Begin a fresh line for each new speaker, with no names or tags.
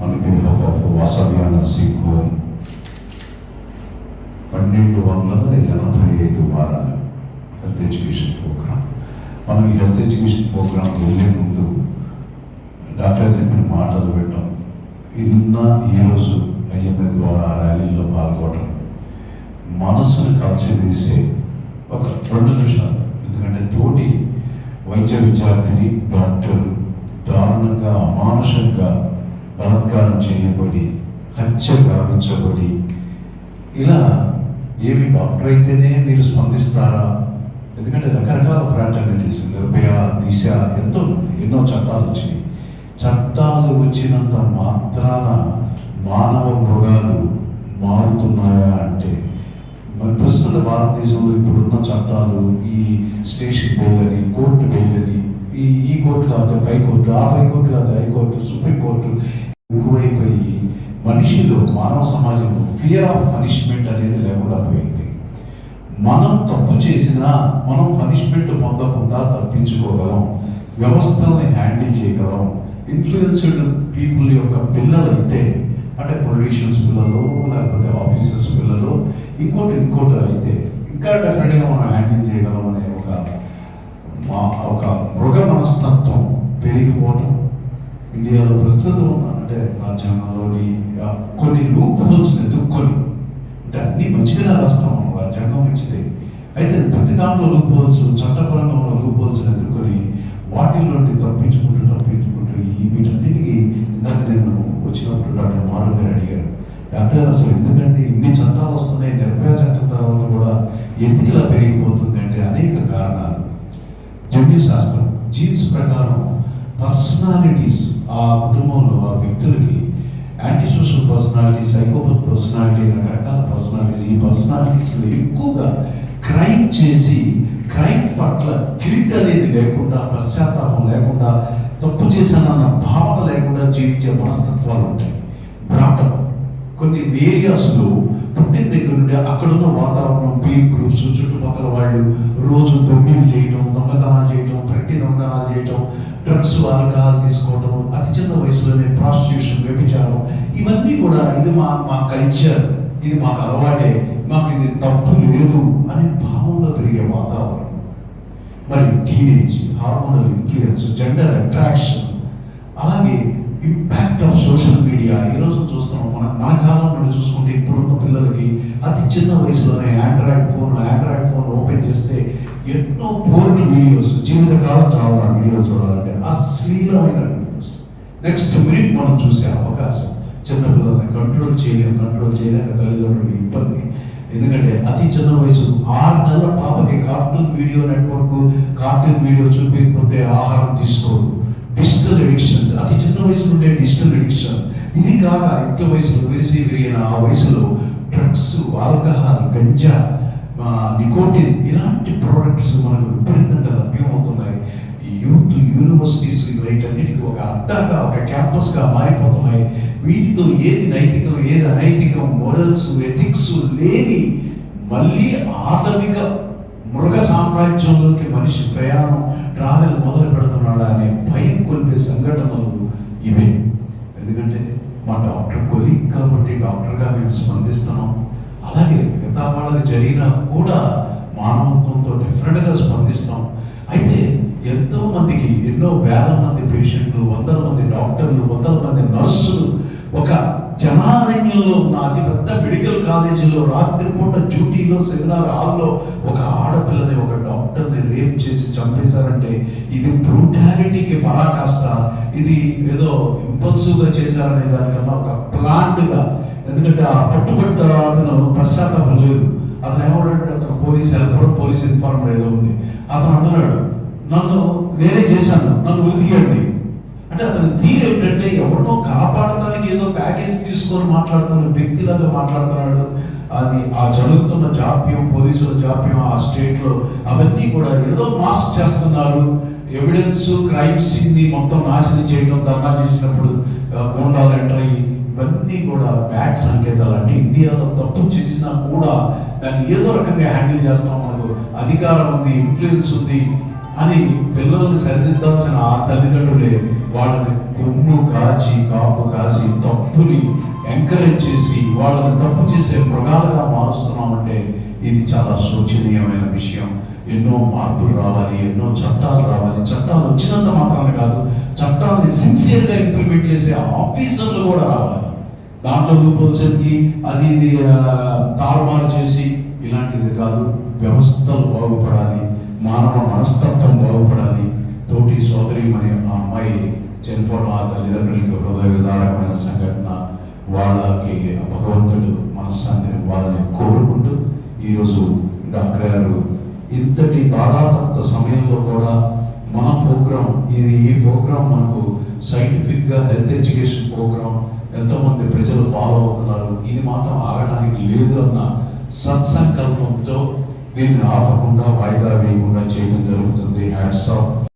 on behalf of Wasabiana Sikh పన్నెండు వందల ఎనభై ఐదు వారాలు హెల్త్ ఎడ్యుకేషన్ ప్రోగ్రామ్. మనం ఈ హెల్త్ ఎడ్యుకేషన్ ప్రోగ్రామ్ వెళ్ళే ముందు డాక్టర్ చెప్పిన మాటలు పెట్టడం నిన్న ఈరోజు ఐఎంఏ ద్వారా ర్యాలీలో పాల్గొనడం. మనస్సును కలిసివేసే ఒక రెండు నిమిషాలు. ఎందుకంటే తోటి వైద్య విద్యార్థిని డాక్టర్ దారుణంగా అమానుషంగా బలాత్కారం చేయబడి హత్య గావించబడి ఇలా ఏమి డాక్టర్ అయితేనే మీరు స్పందిస్తారా? ఎందుకంటే రకరకాల ఫ్రాటర్నిటీస్ నిర్భయ దిశ ఎంతో ఉంది ఎన్నో చట్టాలు వచ్చినాయి. చట్టాలు వచ్చినంత మాత్రాన మానవ మృగాలు మారుతున్నాయా అంటే మరి ప్రస్తుత భారతదేశంలో ఇప్పుడున్న చట్టాలు ఈ స్టేషన్ బెయిల్ అని కోర్టు బెయిల్ అని ఈ ఈ కోర్టు కాదు పై కోర్టు ఆ పై కోర్టు కాదు హైకోర్టు సుప్రీంకోర్టు ఎక్కువైపోయి మనిషిలో మానవ సమాజంలో ఫియర్ ఆఫ్ పనిష్మెంట్ అనేది లేకుండా పోయింది. మనం తప్పు చేసినా మనం పనిష్మెంట్ పొందకుండా తప్పించుకోగలం వ్యవస్థల్ని హ్యాండిల్ చేయగలం. ఇన్ఫ్లుయెన్స్డ్ పీపుల్ యొక్క పిల్లలైతే అంటే పొలిటీషియన్స్ పిల్లలు లేకపోతే ఆఫీసర్స్ పిల్లలు ఇంకోటి ఇంకోటి అయితే ఇంకా డెఫినెట్గా మనం హ్యాండిల్ చేయగలం అనే ఒక మా ఒక మృగ మనస్తత్వం పెరిగిపోవటం ఇండియాలో ప్రస్తుతం అంటే రాజ్యాంగంలోని కొన్ని లూప్ హోల్స్ ఎదుర్కొని అంటే అన్ని మంచిగానే రాస్తాం మనం రాజ్యాంగం మంచిదే. అయితే ప్రతి దాంట్లో లూప్ హోల్స్ చట్టపరంగా ఉన్న లూప్ హోల్స్ ఎదుర్కొని వాటిల్లోని తప్పించుకుంటూ తప్పించుకుంటూ ఈ వీటన్నిటికీ ఇందాక నేను వచ్చినప్పుడు డాక్టర్ మారు గారు అడిగారు. డాక్టర్ అసలు ఎందుకంటే ఇన్ని చట్టాలు వస్తున్నాయి నిర్భయ చట్టం తర్వాత కూడా ఎందుకు ఇలా పెరిగిపోతుంది అంటే అనేక కారణాలు. జన్యు శాస్త్రం జీన్స్ ప్రకారం పర్సనాలిటీస్ ఆ కుటుంబంలో ఆ వ్యక్తులకి anti social personality psychopath personality రకరకాల పర్సనాలిటీస్ ఈ పర్సనాలిటీస్లో ఎక్కువగా క్రైమ్ చేసి క్రైమ్ పట్ల గిల్ట్ అనేది లేకుండా పశ్చాత్తాపం లేకుండా తప్పు చేశానన్న భావన లేకుండా జీవించే మనస్తత్వాలు ఉంటాయి. బ్రాటం కొన్ని ఏరియాస్లో పుట్టిన దగ్గర నుండి అక్కడున్న వాతావరణం పీర్ గ్రూప్స్ చుట్టుపక్కల వాళ్ళు రోజు దొంగలు చేయటం దొంగతనాలు చేయటం ప్రతి డ్రగ్స్ ఆల్కహాల్ తీసుకోవడం అతి చిన్న వయసులోనే ప్రాస్టిట్యూషన్ వ్యభిచారం ఇవన్నీ కూడా ఇది మా మా కల్చర్ ఇది మాకు అలవాటే మాకు ఇది తప్పు లేదు అనే భావంలో పెరిగే వాతావరణం. మరి teenage hormonal influence gender attraction అలాగే ఇంపాక్ట్ ఆఫ్ సోషల్ మీడియా ఈరోజు చూస్తున్నాం మన మన కాలం నుండి చూసుకుంటే ఇప్పుడున్న పిల్లలకి అతి చిన్న వయసులోనే android phone android phone open చేస్తే ఎన్నో వీడియోస్ జీవితకాలం చాలా వీడియోలు చూడాలంటే అశ్లీలమైన వీడియోస్ నెక్స్ట్ మినిట్ మనం చూసే అవకాశం. చిన్నపిల్లల్ని కంట్రోల్ చేయలేము కంట్రోల్ చేయలేక తల్లిదండ్రులకు ఇబ్బంది. ఎందుకంటే అతి చిన్న వయసు ఆరు నెలల పాపకి cartoon video network cartoon video చూపించకపోతే ఆహారం తీసుకోదు డిజిటల్ ఎడిక్షన్ అతి చిన్న వయసు నుండే డిజిటల్ ఎడిక్షన్ ఇది కాక ఎంత వయసులో విరిసి విరిగిన ఆ వయసులో డ్రగ్స్ ఆల్కహాల్ గంజా నికోటిన్ ఇలాంటి ప్రోడక్ట్స్ మనకు విపరీతంగా లభ్యమవుతున్నాయి యూత్ యూనివర్సిటీస్ వీటన్నిటికీ ఒక అడ్డాగా ఒక క్యాంపస్గా మారిపోతున్నాయి. వీటితో ఏది నైతికం ఏది అనైతికం మొరల్స్ ఎథిక్స్ లేని మళ్ళీ ఆటవిక మృగ సామ్రాజ్యంలోకి మనిషి ప్రయాణం ట్రావెల్ మొదలు పెడుతున్నాడా అనే భయం కొలిపే సంఘటనలు ఇవే. ఎందుకంటే మా డాక్టర్ కొలీగ్ కాబట్టి డాక్టర్గా మేము స్పందిస్తున్నాం. అలాగే మిగతా వాళ్ళకి జరిగినా కూడా మానవత్వంతో డెఫినెట్గా స్పందిస్తాం. అయితే ఎంతో మందికి ఎన్నో వేల మంది పేషెంట్లు వందల మంది డాక్టర్లు వందల మంది నర్సులు ఒక జనారణ్యంలో ఉన్న అతిపెద్ద మెడికల్ కాలేజీలో రాత్రిపూట డ్యూటీలో సెమినార్ హాల్లో ఒక ఆడపిల్లని ఒక డాక్టర్ని రేప్ చేసి చంపేశారంటే ఇది బ్రూటాలిటీకి పరాకాష్ట. ఇది ఏదో ఇంపల్సివ్గా చేశారనే దానికన్నా ఒక ప్లాంట్గా. ఎందుకంటే ఆ పట్టుబట్ట పశ్చాత్తాపం లేదు. అతను ఏమన్నాడు అతను పోలీస్ హెల్పర్ పోలీస్ ఇన్ఫార్మర్ ఏదో ఉంది. అతను అంటున్నాడు నన్ను నేనే చేశాను నన్ను ఉరిదిగండి అంటే అతని తీరు ఏంటంటే ఎవరినో కాపాడటానికి ఏదో ప్యాకేజ్ తీసుకొని మాట్లాడుతున్న వ్యక్తిలాగా మాట్లాడుతున్నాడు. అది ఆ జరుగుతున్న జాప్యం పోలీసుల జాప్యం ఆ స్టేట్లో అవన్నీ కూడా ఏదో మాస్క్ చేస్తున్నారు. ఎవిడెన్స్ క్రైమ్ సీన్ని మొత్తం నాశనం చేయడం ధర్నా చేసినప్పుడు గోండాలు ఎంటర్ అయ్యి ఇవన్నీ కూడా బ్యాడ్ సంకేతాలు ఇండియాలో తప్పు చేసినా కూడా దాన్ని ఏదో రకంగా హ్యాండిల్ చేస్తాం మనకు. అధికారం ఉంది ఇన్ఫ్లుయెన్స్ ఉంది అని పిల్లల్ని సరిదిద్దాల్సిన ఆ తల్లిదండ్రులే వాళ్ళని కొమ్ము కాచి కాపు కాచి తప్పుని ఎంకరేజ్ చేసి వాళ్ళని తప్పు చేసే మృగాలుగా ఇది చాలా శోచనీయమైన విషయం. ఎన్నో మార్పులు రావాలి ఎన్నో చట్టాలు రావాలి. చట్టాలు వచ్చినంత మాత్రాన కాదు చట్టాన్ని సిన్సియర్గా ఇంప్లిమెంట్ చేసే ఆఫీసర్లు కూడా రావాలి. దాంట్లో రూపొచ్చరికి అది ఇది తారుమారు చేసి ఇలాంటిది కాదు వ్యవస్థలు బాగుపడాలి మానవ మనస్తత్వం బాగుపడాలి. తోటి సోదరి అనే ఆ అమ్మాయి చనిపోవడం ఆ తల్లిదండ్రులకి హృదయ సంఘటన. వాళ్ళకి భగవంతుడు మనశ్శాంతిని వాళ్ళని కోరుకుంటూ ఈరోజు డాక్టర్ గారు ఇంతటి బాధాతప్త సమయంలో కూడా మన ప్రోగ్రాం ఇది ఈ ప్రోగ్రాం మనకు సైంటిఫిక్గా హెల్త్ ఎడ్యుకేషన్ ప్రోగ్రాం ఎంతోమంది ప్రజలు ఫాలో అవుతున్నారు. ఇది మాత్రం ఆగడానికి లేదు అన్న సత్సంకల్పంతో దీన్ని ఆపకుండా వాయిదా వేయకుండా చేయడం జరుగుతుంది. Hats off